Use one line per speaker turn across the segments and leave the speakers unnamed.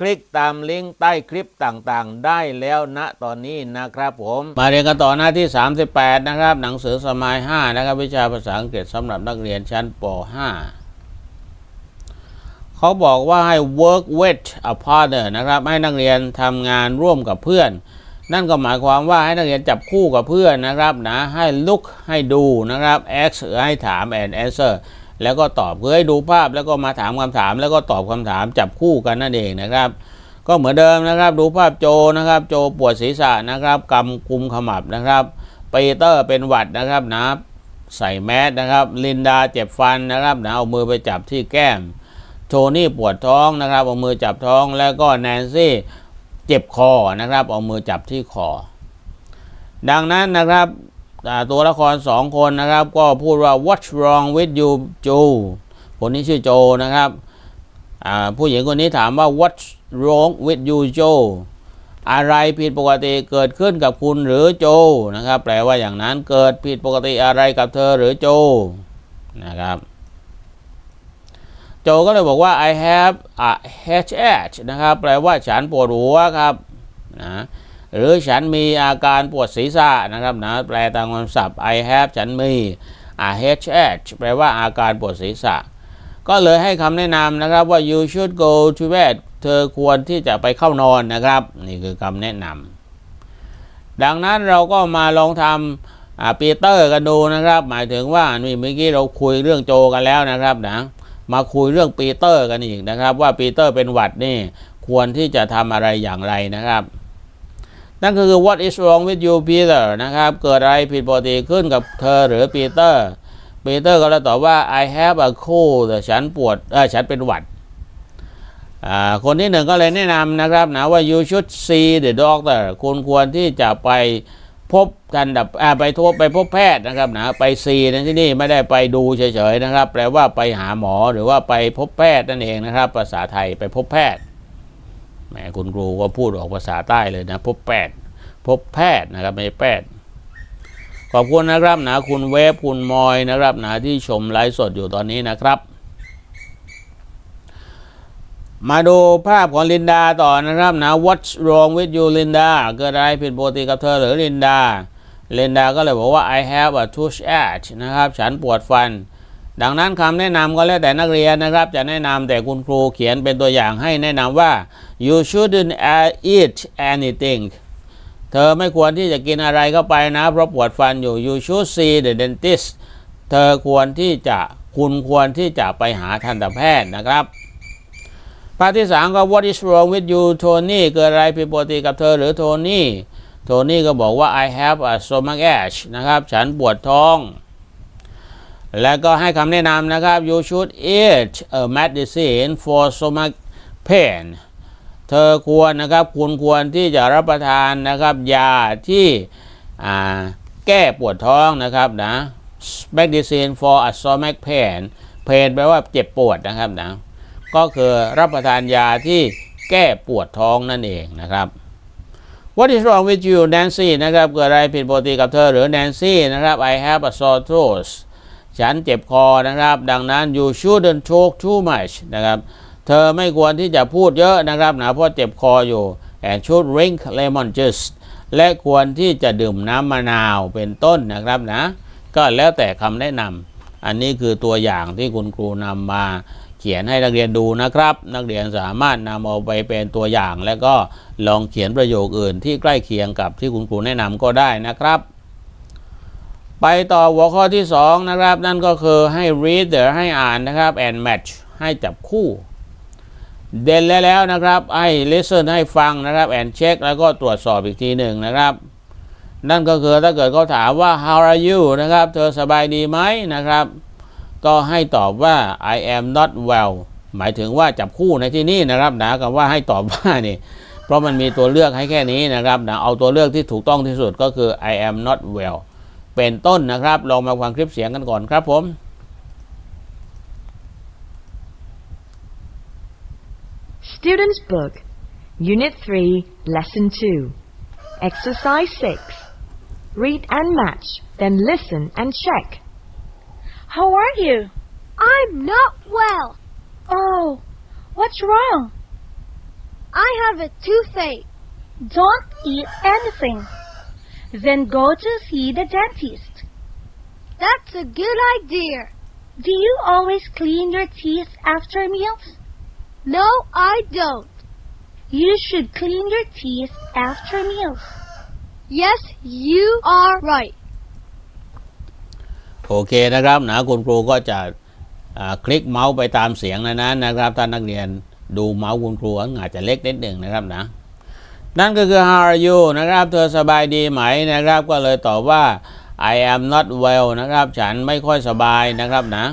คลิกตามลิงก์ใต้คลิปต่างๆ ได้แล้วณตอนนี้นะครับผม มาเรียนกันต่อหน้าที่ 38 นะครับ หนังสือสมัย 5 นะครับ วิชาภาษาอังกฤษสำหรับนักเรียนชั้นป .5 เขาบอกว่าให้ work with a partner นะครับ ให้นักเรียนทำงานร่วมกับเพื่อน นั่นก็หมายความว่าให้นักเรียนจับคู่กับเพื่อนนะครับนะให้ look ให้ดูนะครับ ask ให้ถาม and answer แล้วก็ตอบคือให้ดูภาพแล้วก็มาถามคำถาม แล้วก็ตอบคำถามจับคู่กันนั่นเองนะครับ ก็เหมือนเดิมนะครับ ดูภาพโจนะครับ โจปวดศีรษะนะครับกำกุมขมับนะครับปีเตอร์เป็นหวัดนะครับนะใส่แมสนะครับ ลินดาเจ็บฟันนะครับนะเอามือไปจับที่แก้ม โทนี่ปวดท้องนะครับ เอามือจับท้องแล้วก็แนนซี่เจ็บคอนะครับ เอามือจับที่คอ ดังนั้นนะครับ ตัวละครสองคนนะครับ ก็พูดว่า what's wrong with you Joe คนนี้ชื่อโจนะครับผู้หญิงคนนี้ถามว่า what's wrong with you Joe อะไรผิดปกติเกิดขึ้นกับคุณหรือโจนะครับ แปลว่าอย่างนั้นเกิดผิดปกติอะไรกับเธอหรือโจนะครับ โจก็เลยบอกว่า I have a headache นะครับ แปลว่าฉันปวดหัวครับนะ หรือฉันมีอาการปวดศีรษะนะครับนะแปลตามคำศัพท์ I have ฉันมี a headache แปลว่าอาการปวดศีรษะ ก็เลยให้คำแนะนำนะครับว่า you should go to bed เธอควรที่จะไปเข้านอนนะครับ นี่คือคำแนะนำดังนั้นเราก็มาลองทำปีเตอร์กันดูนะครับ หมายถึงว่านี่เมื่อกี้เราคุยเรื่องโจกันแล้วนะครับนะมาคุยเรื่องปีเตอร์กันอีกนะครับ ว่าปีเตอร์เป็นหวัดนี่ควรที่จะทำอะไรอย่างไรนะครับ นั่นก็คือ what is wrong with you Peter นะครับ เกิดอะไรผิดปกติขึ้นกับเธอหรือปีเตอร์ปีเตอร์ก็เลยตอบว่า I have a cold ฉันปวดเออฉันเป็นหวัด คนที่หนึ่งก็เลยแนะนำนะครับนะว่า you should see the doctor คุณควรที่จะไปพบทันดับไปทบไปพบแพทย์นะครับนะไปซีในที่นี่ไม่ได้ไปดูเฉยๆนะครับ แปลว่าไปหาหมอหรือว่าไปพบแพทย์นั่นเองนะครับ ภาษาไทยไปพบแพทย์ แหมคุณครูก็พูดออกภาษาใต้เลยนะพบแพทย์พบแพทย์นะครับไม่ใช่แพทย์ขอบคุณนะครับนะคุณเวฟคุณมอยนะครับนะที่ชมไลฟ์สดอยู่ตอนนี้นะครับ มาดูภาพของลินดาต่อนะครับนะ What's wrong with you Linda เกิดอะไรผิดปกติกับเธอหรือลินดาลินดาก็เลยบอกว่า I have a toothache นะครับ ฉันปวดฟัน ดังนั้นคำแนะนำก็แล้วแต่นักเรียนนะครับ จะแนะนำแต่คุณครูเขียนเป็นตัวอย่างให้แนะนำว่า you shouldn't eat anything เธอไม่ควรที่จะกินอะไรเข้าไปนะ เพราะปวดฟันอยู่ you should see the dentist เธอควรที่จะคุณควรที่จะไปหาทันตแพทย์นะครับภาพที่สามก็ what is wrong with you Tony เกิดอะไรผิดปกติกับเธอหรือโทนี่โทนี่ก็บอกว่า I have a stomachache นะครับ ฉันปวดท้อง แล้วก็ให้คำแนะนำนะครับ you should eat a medicine for stomach pain เธอควรนะครับคุณควรที่จะรับประทานนะครับ ยาที่แก้ปวดท้องนะครับนะ medicine for a stomach pain pain แปลว่าเจ็บปวดนะครับนะ ก็คือรับประทานยาที่แก้ปวดท้องนั่นเองนะครับ What is wrong with you Nancy นะครับเกิดอะไรผิดปกติกับเธอหรือ Nancy นะครับ I have a sore throat ฉันเจ็บคอนะครับ ดังนั้น you shouldn't talk too much นะครับเธอไม่ควรที่จะพูดเยอะนะครับนะเพราะเจ็บคออยู่ and should drink lemon juice และควรที่จะดื่มน้ำมะนาวเป็นต้นนะครับนะ ก็แล้วแต่คำแนะนำอันนี้คือตัวอย่างที่คุณครูนำมาเขียนให้นักเรียนดูนะครับ นักเรียนสามารถนำเอาไปเป็นตัวอย่าง แล้วก็ลองเขียนประโยคอื่นที่ใกล้เคียงกับที่คุณครูแนะนำก็ได้นะครับ ไปต่อหัวข้อที่ 2 นะครับ นั่นก็คือให้ read หรือให้อ่านนะครับ and match ให้จับคู่ เด่นแล้วนะครับ ให้ listen ให้ฟังนะครับ and check แล้วก็ตรวจสอบอีกทีหนึ่งนะครับ นั่นก็คือถ้าเกิดเขาถามว่า how are you นะครับ เธอสบายดีไหมนะครับ ก็ให้ตอบว่า I am not well หมายถึงว่าจับคู่ในที่นี้นะครับนะกับว่าให้ตอบว่านี่เพราะมันมีตัวเลือกให้แค่นี้นะครับนะเอาตัวเลือกที่ถูกต้องที่สุดก็คือ I am not well เป็นต้นนะครับ ลองมาฟังคลิปเสียงกันก่อนครับผม
Student's Book, Unit 3, Lesson 2. Exercise 6. Read and match, then listen and check.
How are you?
I'm not well.
Oh, what's wrong?
I have a toothache.
Don't eat anything. Then go to see the dentist.
That's a good idea.
Do you always clean your teeth after meals?
No, I don't.
You should clean your teeth after meals.
Yes, you are right.
โอเคนะครับนะคุณครูก็จะอ่าคลิกเมาส์ไปตามเสียงนะนั้นนะครับถ้านักเรียนดูเมาส์คุณครูอาจจะเล็กนิดหนึ่งนะครับนะ นั่นก็คือ how are you นะครับ เธอสบายดีไหมนะครับ ก็เลยตอบว่า I am not well นะครับ ฉันไม่ค่อยสบายนะครับนะ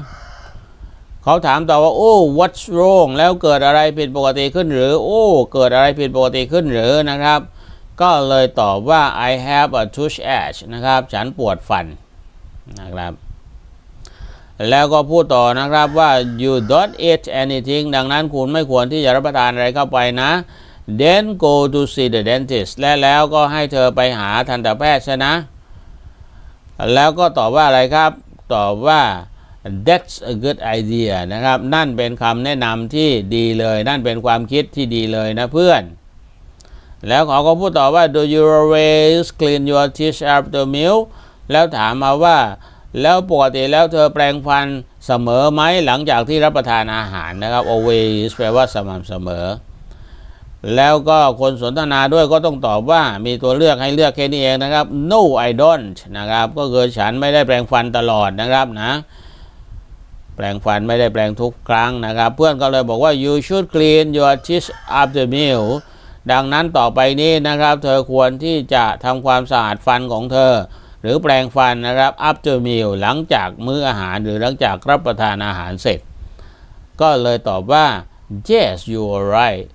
เขาถามต่อว่า โอ้ what's wrong แล้วเกิดอะไรผิดปกติขึ้นหรือ โอ้ เกิดอะไรผิดปกติขึ้นหรือนะครับ ก็เลยตอบว่า I have a toothache นะครับ ฉันปวดฟันนะครับแล้วก็พูดต่อนะครับว่า you don't eat anything ดังนั้นคุณไม่ควรที่จะรับประทานอะไรเข้าไปนะ then go to see the dentist และแล้วก็ให้เธอไปหาทันตแพทย์ซะนะ แล้วก็ตอบว่าอะไรครับ ตอบว่า that's a good idea นะครับ นั่นเป็นคำแนะนำที่ดีเลย นั่นเป็นความคิดที่ดีเลยนะเพื่อน แล้วเขาก็พูดต่อว่า do you always clean your teeth after meal แล้วถามมาว่า แล้วปกติแล้วเธอแปรงฟันเสมอไหมหลังจากที่รับประทานอาหารนะครับ always แปลว่าสม่ำเสมอ แล้วก็คนสนทนาด้วยก็ต้องตอบว่ามีตัวเลือกให้เลือกแค่นี้เองนะครับ no I don't นะครับ ก็คือฉันไม่ได้แปรงฟันตลอดนะครับนะ แปรงฟันไม่ได้แปรงทุกครั้งนะครับ เพื่อนก็เลยบอกว่า you should clean your teeth after meal ดังนั้นต่อไปนี้นะครับ เธอควรที่จะทำความสะอาดฟันของเธอ หรือแปรงฟันนะครับ after meal หลังจากมื้ออาหารหรือหลังจากรับประทานอาหารเสร็จ ก็เลยตอบว่า yes you are right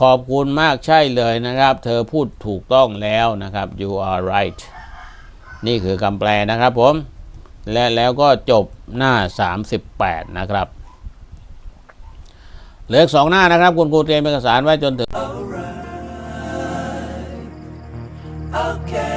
ขอบคุณมากใช่เลยนะครับ เธอพูดถูกต้องแล้วนะครับ you are right นี่คือคำแปลนะครับผม และแล้วก็จบหน้า 38 นะครับเหลือสองหน้านะครับ คุณครูเตรียมเอกสารไว้จนถึง
Okay.